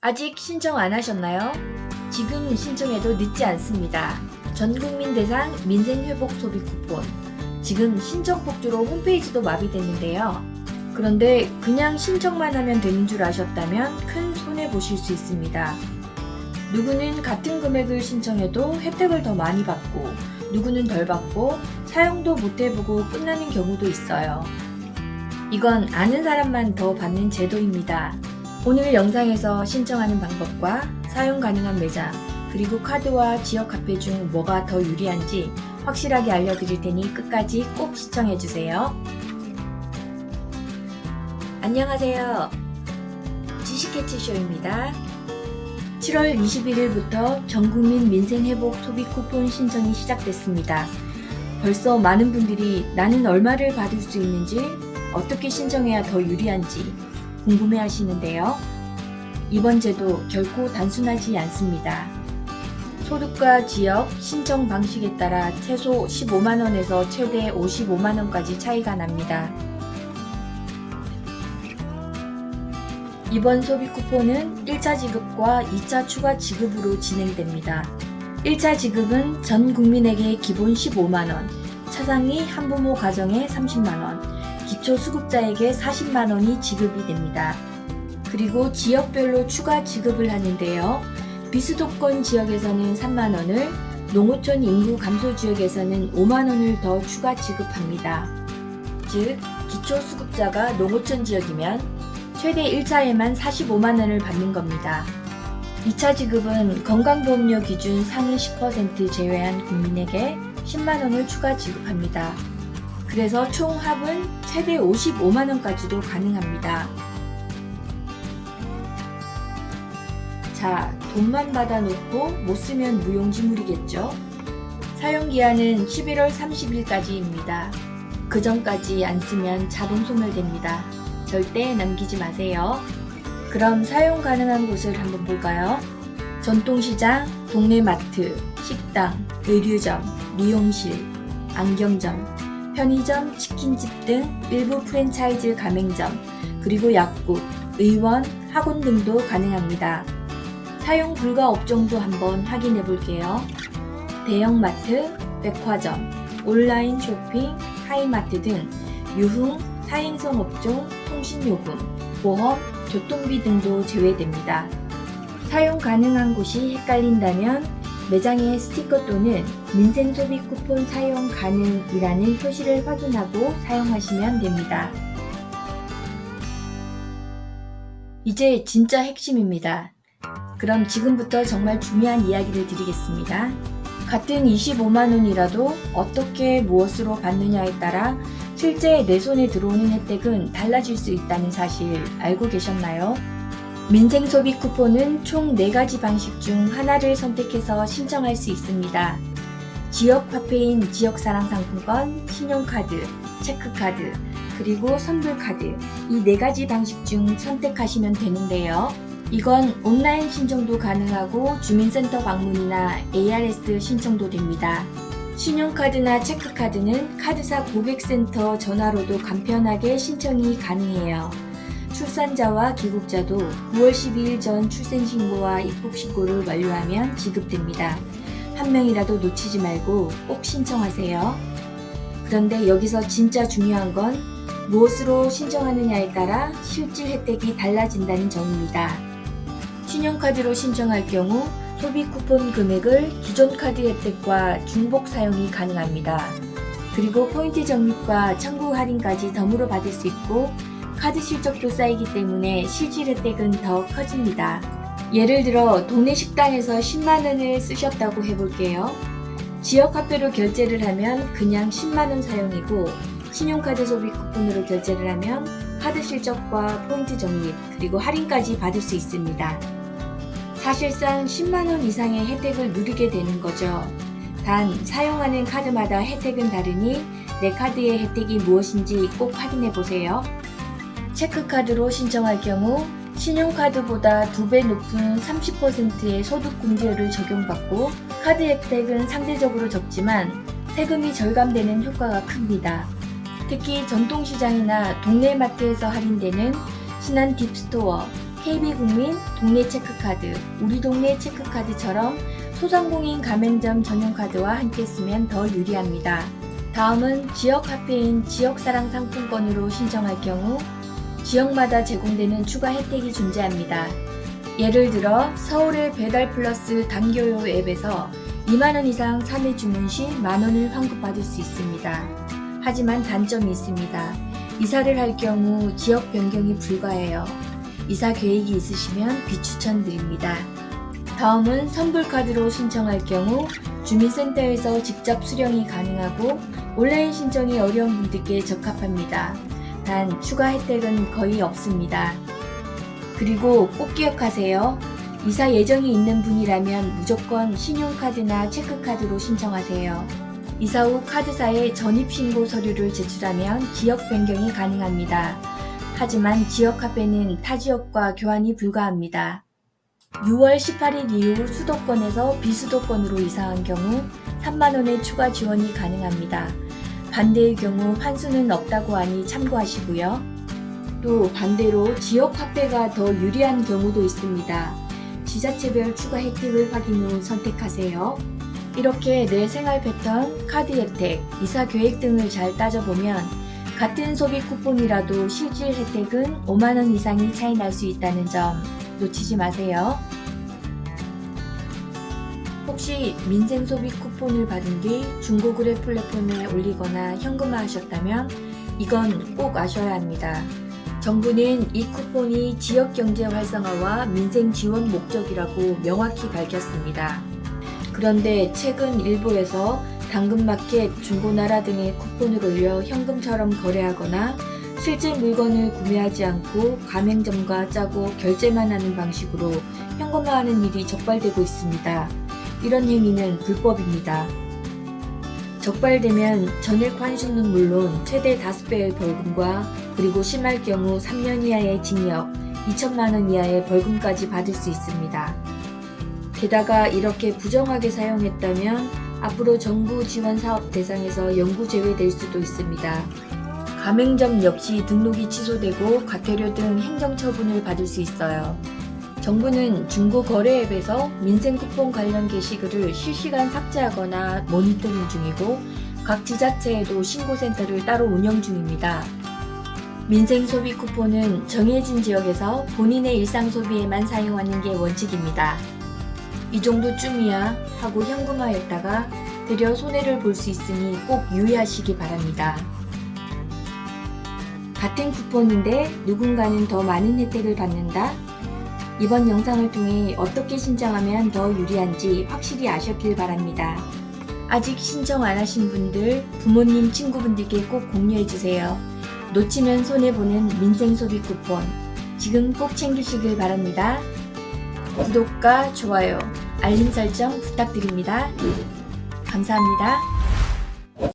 아직 신청 안 하셨나요? 지금 신청해도 늦지 않습니다. 전국민 대상 민생회복 소비 쿠폰. 지금 신청 폭주로 홈페이지도 마비됐는데요. 그런데 그냥 신청만 하면 되는 줄 아셨다면 큰 손해 보실 수 있습니다. 누구는 같은 금액을 신청해도 혜택을 더 많이 받고, 누구는 덜 받고, 사용도 못 해보고 끝나는 경우도 있어요. 이건 아는 사람만 더 받는 제도입니다. 오늘 영상에서 신청하는 방법과 사용 가능한 매장, 그리고 카드와 지역 카페 중 뭐가 더 유리한지 확실하게 알려드릴 테니 끝까지 꼭 시청해주세요. 안녕하세요. 지식캐치쇼입니다. 7월 21일부터 전국민 민생회복 소비 쿠폰 신청이 시작됐습니다. 벌써 많은 분들이 나는 얼마를 받을 수 있는지, 어떻게 신청해야 더 유리한지 궁금해 하시는데요. 이번 제도 결코 단순하지 않습니다. 소득과 지역, 신청 방식에 따라 최소 15만원에서 최대 55만원까지 차이가 납니다. 이번 소비 쿠폰은 1차 지급과 2차 추가 지급으로 진행됩니다. 1차 지급은 전 국민에게 기본 15만원, 차상위 한부모 가정에 30만원, 기초 수급자에게 40만 원이 지급이 됩니다. 그리고 지역별로 추가 지급을 하는데요. 비수도권 지역에서는 3만 원을, 농어촌 인구 감소 지역에서는 5만 원을 더 추가 지급합니다. 즉, 기초 수급자가 농어촌 지역이면 최대 1차에만 45만 원을 받는 겁니다. 2차 지급은 건강보험료 기준 상위 10% 제외한 국민에게 10만 원을 추가 지급합니다. 그래서 총 합은 최대 55만원까지도 가능합니다. 자, 돈만 받아놓고 못 쓰면 무용지물이겠죠? 사용기한은 11월 30일까지입니다. 그 전까지 안 쓰면 자동 소멸됩니다. 절대 남기지 마세요. 그럼 사용 가능한 곳을 한번 볼까요? 전통시장, 동네 마트, 식당, 의류점, 미용실, 안경점, 편의점, 치킨집 등 일부 프랜차이즈 가맹점, 그리고 약국, 의원, 학원 등도 가능합니다. 사용 불가 업종도 한번 확인해 볼게요. 대형마트, 백화점, 온라인 쇼핑, 하이마트 등 유흥, 사행성 업종, 통신요금, 보험, 교통비 등도 제외됩니다. 사용 가능한 곳이 헷갈린다면 매장의 스티커 또는 민생 소비 쿠폰 사용 가능이라는 표시를 확인하고 사용하시면 됩니다. 이제 진짜 핵심입니다. 그럼 지금부터 정말 중요한 이야기를 드리겠습니다. 같은 25만원이라도 어떻게 무엇으로 받느냐에 따라 실제 내 손에 들어오는 혜택은 달라질 수 있다는 사실 알고 계셨나요? 민생 소비 쿠폰은 총 4가지 방식 중 하나를 선택해서 신청할 수 있습니다. 지역 화폐인 지역사랑 상품권, 신용카드, 체크카드, 그리고 선불카드 이 4가지 방식 중 선택하시면 되는데요. 이건 온라인 신청도 가능하고 주민센터 방문이나 ARS 신청도 됩니다. 신용카드나 체크카드는 카드사 고객센터 전화로도 간편하게 신청이 가능해요. 출산자와 귀국자도 9월 12일 전 출생신고와 입국신고를 완료하면 지급됩니다. 한 명이라도 놓치지 말고 꼭 신청하세요. 그런데 여기서 진짜 중요한 건 무엇으로 신청하느냐에 따라 실질 혜택이 달라진다는 점입니다. 신용카드로 신청할 경우 소비 쿠폰 금액을 기존 카드 혜택과 중복 사용이 가능합니다. 그리고 포인트 적립과 청구 할인까지 덤으로 받을 수 있고 카드 실적도 쌓이기 때문에 실질 혜택은 더 커집니다. 예를 들어 동네 식당에서 10만원을 쓰셨다고 해볼게요. 지역 화폐로 결제를 하면 그냥 10만원 사용이고 신용카드 소비 쿠폰으로 결제를 하면 카드 실적과 포인트 적립 그리고 할인까지 받을 수 있습니다. 사실상 10만원 이상의 혜택을 누리게 되는 거죠. 단 사용하는 카드마다 혜택은 다르니 내 카드의 혜택이 무엇인지 꼭 확인해 보세요. 체크카드로 신청할 경우 신용카드보다 2배 높은 30%의 소득공제를 적용받고 카드 혜택은 상대적으로 적지만 세금이 절감되는 효과가 큽니다. 특히 전통시장이나 동네 마트에서 할인되는 신한 딥스토어, KB국민 동네 체크카드, 우리 동네 체크카드처럼 소상공인 가맹점 전용카드와 함께 쓰면 더 유리합니다. 다음은 지역 화폐인 지역사랑 상품권으로 신청할 경우 지역마다 제공되는 추가 혜택이 존재합니다. 예를 들어 서울의 배달 플러스 단교요 앱에서 2만원 이상 3회 주문 시 만원을 환급받을 수 있습니다. 하지만 단점이 있습니다. 이사를 할 경우 지역 변경이 불가해요. 이사 계획이 있으시면 비추천드립니다. 다음은 선불카드로 신청할 경우 주민센터에서 직접 수령이 가능하고 온라인 신청이 어려운 분들께 적합합니다. 단 추가 혜택은 거의 없습니다. 그리고 꼭 기억하세요. 이사 예정이 있는 분이라면 무조건 신용카드나 체크카드로 신청하세요. 이사 후 카드사에 전입신고 서류를 제출하면 지역 변경이 가능합니다. 하지만 지역 화폐는 타 지역과 교환이 불가합니다. 6월 18일 이후 수도권에서 비수도권으로 이사한 경우 3만원의 추가 지원이 가능합니다. 반대의 경우 환수는 없다고 하니 참고하시고요. 또 반대로 지역 화폐가 더 유리한 경우도 있습니다. 지자체별 추가 혜택을 확인 후 선택하세요. 이렇게 내 생활 패턴, 카드 혜택, 이사 계획 등을 잘 따져보면 같은 소비 쿠폰이라도 실질 혜택은 5만원 이상이 차이 날 수 있다는 점 놓치지 마세요. 혹시 민생 소비 쿠폰을 받은 뒤 중고 거래 플랫폼에 올리거나 현금화 하셨다면 이건 꼭 아셔야 합니다. 정부는 이 쿠폰이 지역 경제 활성화와 민생 지원 목적이라고 명확히 밝혔습니다. 그런데 최근 일부에서 당근마켓, 중고나라 등의 쿠폰을 올려 현금처럼 거래하거나 실제 물건을 구매하지 않고 가맹점과 짜고 결제만 하는 방식으로 현금화하는 일이 적발되고 있습니다. 이런 행위는 불법입니다. 적발되면 전액 환수는 물론 최대 5배의 벌금과 그리고 심할 경우 3년 이하의 징역, 2천만 원 이하의 벌금까지 받을 수 있습니다. 게다가 이렇게 부정하게 사용했다면 앞으로 정부 지원 사업 대상에서 영구 제외될 수도 있습니다. 가맹점 역시 등록이 취소되고 과태료 등 행정 처분을 받을 수 있어요. 정부는 중고 거래 앱에서 민생 쿠폰 관련 게시글을 실시간 삭제하거나 모니터링 중이고 각 지자체에도 신고센터를 따로 운영 중입니다. 민생 소비 쿠폰은 정해진 지역에서 본인의 일상 소비에만 사용하는 게 원칙입니다. 이 정도쯤이야 하고 현금화했다가 되려 손해를 볼 수 있으니 꼭 유의하시기 바랍니다. 같은 쿠폰인데 누군가는 더 많은 혜택을 받는다? 이번 영상을 통해 어떻게 신청하면 더 유리한지 확실히 아셨길 바랍니다. 아직 신청 안 하신 분들, 부모님, 친구분들께 꼭 공유해주세요. 놓치면 손해보는 민생 소비 쿠폰. 지금 꼭 챙기시길 바랍니다. 구독과 좋아요, 알림 설정 부탁드립니다. 감사합니다.